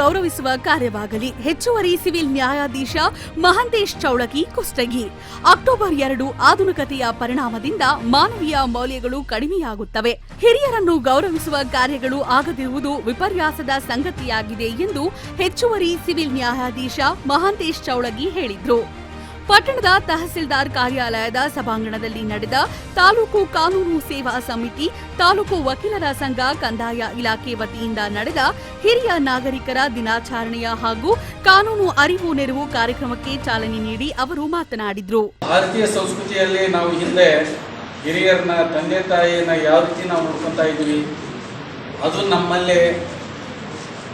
ಗೌರವಿಸುವ ಕಾರ್ಯವಾಗಲಿ. ಹೆಚ್ಚುವರಿ ಸಿವಿಲ್ ನ್ಯಾಯಾಧೀಶ ಮಹಂತೇಶ್ ಚೌಳಗಿ ಕುಷ್ಟಗಿ. ಅಕ್ಟೋಬರ್ ಎರಡು ಆಧುನಿಕತೆಯ ಪರಿಣಾಮದಿಂದ ಮಾನವೀಯ ಮೌಲ್ಯಗಳು ಕಡಿಮೆಯಾಗುತ್ತವೆ. ಹಿರಿಯರನ್ನು ಗೌರವಿಸುವ ಕಾರ್ಯಗಳು ಆಗದಿರುವುದು ವಿಪರ್ಯಾಸದ ಸಂಗತಿಯಾಗಿದೆ ಎಂದು ಹೆಚ್ಚುವರಿ ಸಿವಿಲ್ ನ್ಯಾಯಾಧೀಶ ಮಹಂತೇಶ್ ಚೌಳಗಿ ಹೇಳಿದ್ರು. ಪಟ್ಟಣದ ತಹಸೀಲ್ದಾರ್ ಕಾರ್ಯಾಲಯದ ಸಭಾಂಗಣದಲ್ಲಿ ನಡೆದ ತಾಲೂಕು ಕಾನೂನು ಸೇವಾ ಸಮಿತಿ, ತಾಲೂಕು ವಕೀಲರ ಸಂಘ, ಕಂದಾಯ ಇಲಾಖೆ ವತಿಯಿಂದ ನಡೆದ ಹಿರಿಯ ನಾಗರಿಕರ ದಿನಾಚರಣೆಯ ಹಾಗೂ ಕಾನೂನು ಅರಿವು ನೆರವು ಕಾರ್ಯಕ್ರಮಕ್ಕೆ ಚಾಲನೆ ನೀಡಿ ಅವರು ಮಾತನಾಡಿದರು. ಭಾರತೀಯ ಸಂಸ್ಕೃತಿಯಲ್ಲಿ ನಾವು ಹಿಂದೆ ಹಿರಿಯರನ್ನ, ತಂದೆ ತಾಯಿಯನ್ನ ಯಾವ ರೀತಿ ನಾವು ನೋಡ್ಕೊತಾ ಇದ್ವಿ, ಅದು ನಮ್ಮಲ್ಲೇ,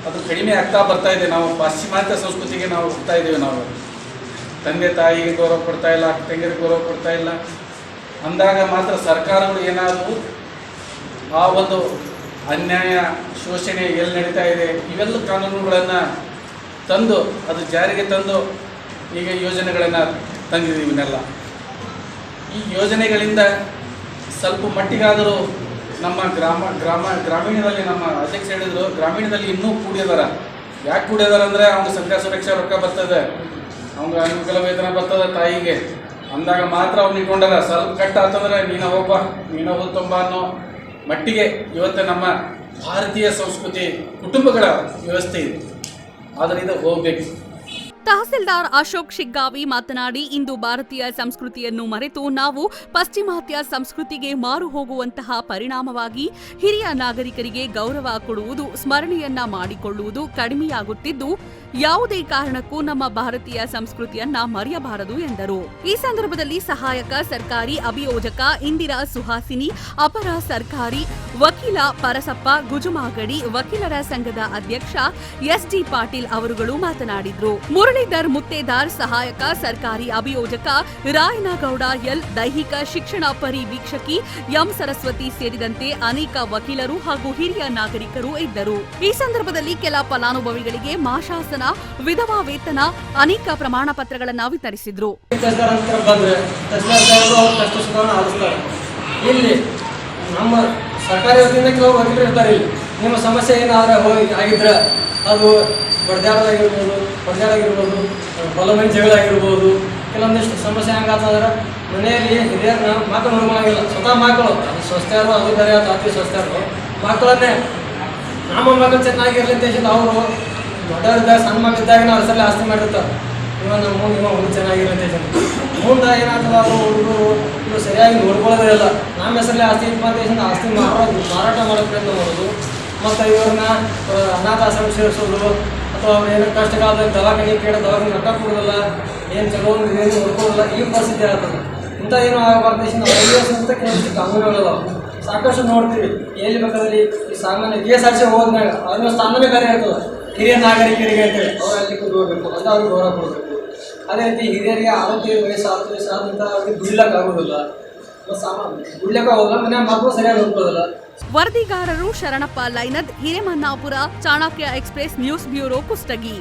ಅದು ಕಡಿಮೆ ಆಗ್ತಾ ಬರ್ತಾ ಇದೆ. ನಾವು ಪಾಶ್ಚಿಮಾತ್ಯ ಸಂಸ್ಕೃತಿಗೆ ನಾವು ಹೋಗ್ತಾ ಇದ್ದೇವೆ ನಾವು. ತಂದೆ ತಾಯಿಗೆ ಗೌರವ ಕೊಡ್ತಾ ಇಲ್ಲ, ಅಕ್ಕ ತಂಗಿರಿಗೆ ಗೌರವ ಕೊಡ್ತಾ ಇಲ್ಲ. ಅಂದಾಗ ಮಾತ್ರ ಸರ್ಕಾರಗಳು ಏನಾದರೂ ಆ ಒಂದು ಅನ್ಯಾಯ ಶೋಷಣೆ ಎಲ್ಲಿ ನಡೀತಾ ಇದೆ, ಇವೆಲ್ಲ ಕಾನೂನುಗಳನ್ನು ತಂದು, ಅದು ಜಾರಿಗೆ ತಂದು ಈಗ ಯೋಜನೆಗಳನ್ನು ತಂದಿದ್ದೀವಿ ಇವನ್ನೆಲ್ಲ. ಈ ಯೋಜನೆಗಳಿಂದ ಸ್ವಲ್ಪ ಮಟ್ಟಿಗಾದರೂ ನಮ್ಮ ಗ್ರಾಮ ಗ್ರಾಮ, ಗ್ರಾಮೀಣದಲ್ಲಿ ನಮ್ಮ ಅಧ್ಯಕ್ಷ ಹೇಳಿದ್ರು, ಗ್ರಾಮೀಣದಲ್ಲಿ ಇನ್ನೂ ಕೂಡಿದಾರ. ಯಾಕೆ ಕೂಡಿದಾರ ಅಂದರೆ ಅವ್ನಿಗೆ ಸಂಖ್ಯಾ ಸುರಕ್ಷಾ ರೊಕ್ಕ ಬರ್ತದೆ. ಅವ್ನಿಗೆ ಅನುಕೂಲ ವೇತನ ಬರ್ತದ ತಾಯಿಗೆ. ಅಂದಾಗ ಮಾತ್ರ ಅವ್ನು ಇಟ್ಕೊಂಡಾರ ಸ್ವಲ್ಪ ಕಟ್ಟ ಆತಂದ್ರೆ ನೀನ ಮೀನ ನೀನ ತುಂಬ ಅನ್ನೋ ಮಟ್ಟಿಗೆ ಇವತ್ತು ನಮ್ಮ ಭಾರತೀಯ ಸಂಸ್ಕೃತಿ ಕುಟುಂಬಗಳ ವ್ಯವಸ್ಥೆ ಇದೆ. ಆದರೆ ಇದು ಹೋಗ್ಬೇಕು. ತಹಸೀಲ್ದಾರ್ ಅಶೋಕ್ ಶಿಗ್ಗಾವಿ ಮಾತನಾಡಿ, ಇಂದು ಭಾರತೀಯ ಸಂಸ್ಕೃತಿಯನ್ನು ಮರೆತು ನಾವು ಪಶ್ಚಿಮಾತ್ಯ ಸಂಸ್ಕೃತಿಗೆ ಮಾರು ಹೋಗುವಂತಹ ಪರಿಣಾಮವಾಗಿ ಹಿರಿಯ ನಾಗರಿಕರಿಗೆ ಗೌರವ ಕೊಡುವುದು, ಸ್ಮರಣೆಯನ್ನ ಮಾಡಿಕೊಳ್ಳುವುದು ಕಡಿಮೆಯಾಗುತ್ತಿದ್ದು, ಯಾವುದೇ ಕಾರಣಕ್ಕೂ ನಮ್ಮ ಭಾರತೀಯ ಸಂಸ್ಕೃತಿಯನ್ನ ಮರೆಯಬಾರದು ಎಂದರು. ಈ ಸಂದರ್ಭದಲ್ಲಿ ಸಹಾಯಕ ಸರ್ಕಾರಿ ಅಭಿಯೋಜಕ ಇಂದಿರಾ ಸುಹಾಸಿನಿ, ಅಪರ ಸರ್ಕಾರಿ ವಕೀಲ ಪರಸಪ್ಪ ಗುಜುಮಾಗಡಿ, ವಕೀಲರ ಸಂಘದ ಅಧ್ಯಕ್ಷ ಎಸ್ಡಿ ಪಾಟೀಲ್ ಅವರುಗಳು ಮಾತನಾಡಿದ್ರು. ಮುರಳೀಧರ್ ಮುತ್ತೇದಾರ್ ಸಹಾಯಕ, ಸರ್ಕಾರಿ ಅಭಿಯೋಜಕ ರಾಯನಗೌಡ, ಎಲ್ ದೈಹಿಕ ಶಿಕ್ಷಣ ಪರಿವೀಕ್ಷಕಿ ಎಂ ಸರಸ್ವತಿ ಸೇರಿದಂತೆ ಅನೇಕ ವಕೀಲರು ಹಾಗೂ ಹಿರಿಯ ನಾಗರಿಕರು ಇದ್ದರು. ಈ ಸಂದರ್ಭದಲ್ಲಿ ಕೆಲ ಫಲಾನುಭವಿಗಳಿಗೆ ಮಾಶಾಸನ, ವಿಧವಾ ವೇತನ, ಅನೇಕ ಪ್ರಮಾಣ ಪತ್ರಗಳನ್ನು ವಿತರಿಸಿದ್ರು. ಸರ್ಕಾರಿ ವತಿಯಿಂದ ಕೆಲವು ವಕೀಲರು ನಿಮ್ಮ ಸಮಸ್ಯೆ ಏನಾದ್ರೆ ಹೋಗಿ ಆಗಿದ್ರೆ ಅದು ಬಡ್ದಾಡೋದಾಗಿರ್ಬೋದು ಬಡ್ದಾಡಾಗಿರ್ಬೋದು ಹೊಲಮನೆ ಜಗಳ ಕೆಲವೊಂದಿಷ್ಟು ಸಮಸ್ಯೆ ಹೆಂಗಾತಂದ್ರೆ ಮನೆಯಲ್ಲಿ ಹಿರಿಯರನ್ನ ಮಕ್ಕಳು ನೋಡ್ಕೊಳಂಗಿಲ್ಲ ಸ್ವತಃ ಮಕ್ಕಳು ಅದು ಸ್ವಸ್ಥರು ಅದು ಬೇರೆ ಅದು ಅತಿ ಸ್ವಸ್ಥರು ಮಕ್ಕಳನ್ನೇ ನಮ್ಮ ಮಕ್ಕಳು ಚೆನ್ನಾಗಿರಲಿ ಅಂತ ಅವರು ದೊಡ್ಡವರಿದ್ದಾಗ ಸಣ್ಣ ಮಕ್ಕಳಿದ್ದಾಗ ನಾವು ಹೆಸರಲ್ಲಿ ಆಸ್ತಿ ಮಾಡಿರ್ತಾರೆ. ಇವಾಗ ನಮ್ಮ ಇವಾಗ ಹುಡುಗ ಚೆನ್ನಾಗಿರಲಿ ಜನ ಮುಂದೆ ಏನಾಗ್ತದೆ, ಅವರು ಹುಡುಗರು ಇವರು ಸರಿಯಾಗಿ ನೋಡ್ಕೊಳ್ಳೋದೇ ಇಲ್ಲ. ನಮ್ಮ ಹೆಸರಲ್ಲಿ ಆಸ್ತಿ ಇಪ್ಪ ಅಂತ ಆಸ್ತಿ ಮಾರೋದು, ಮಾರಾಟ ಮಾಡೋ ಪ್ರಯತ್ನ ಮಾಡೋದು. ಮತ್ತು ಇವ್ರನ್ನ ಅನಾಥ ಅನಾಥಾಶ್ರಮ ಸೇರಿಸೋದು, ಅಥವಾ ಏನೋ ಕಷ್ಟ ಕಾಲದಲ್ಲಿ ದವಾಖಾನೆ ಕೇಳೋ ದವಾಖಾನೆ ರೊಕ್ಕ ಕೊಡೋದಲ್ಲ, ಏನು ಚಲೋ ಏನು ನೋಡ್ಕೊಳ್ಳೋದಿಲ್ಲ ಈ ಪರಿಸ್ಥಿತಿ ಆಗ್ತದೆ. ಇಂಥ ಏನು ಆಗಬಾರ್ದು ಅಂತ ಕೆಲವೊಂದು ಕಾನೂನುಗಳಲ್ಲ ಸಾಕಷ್ಟು ನೋಡ್ತೀವಿ, ಎಲ್ಲಿ ಬೇಕಾದಲ್ಲಿ ಈ ಸಾಮಾನ್ಯ ಕೆ ಎಸ್ ಆರ್ ಸಿ ಹೋದ್ಮ್ಯಾಗ ಅದನ್ನ ಸ್ಥಾನನೇ ಬೇರೆ ಇರ್ತದೆ. ಹಿರಿಯ ನಾಗರಿಕರಿಗೆ ಅಂತೇಳಿ, ಅವ್ರು ಅಲ್ಲಿ ಹೋಗ್ಬೇಕು ಅಂತ ಅವ್ರಿಗೆ ಗೌರವ ಕೊಡಬೇಕು. ಅದೇ ರೀತಿ ಹಿರಿಯರಿಗೆ ಆರೋಗ್ಯ, ವಯಸ್ಸು ಆರು ವಯಸ್ಸು ಆದಂತ ಅವ್ರಿಗೆ ದುಡ್ಲಕ್ಕೆ ಆಗೋದಿಲ್ಲ ಸಾಮಾನ್ಯ, ದುಡ್ಲಕ್ಕೆ ಆಗೋದಿಲ್ಲ ಮನೆ ಮಕ್ಕಳು ಸರಿಯಾಗಿ ನೋಡ್ಕೊಳ್ಳೋದಿಲ್ಲ. ವರದಿಗಾರರು Sharanappa ಲೈನದ್ Hiremannapur Chanakya express news bureau Kushtagi.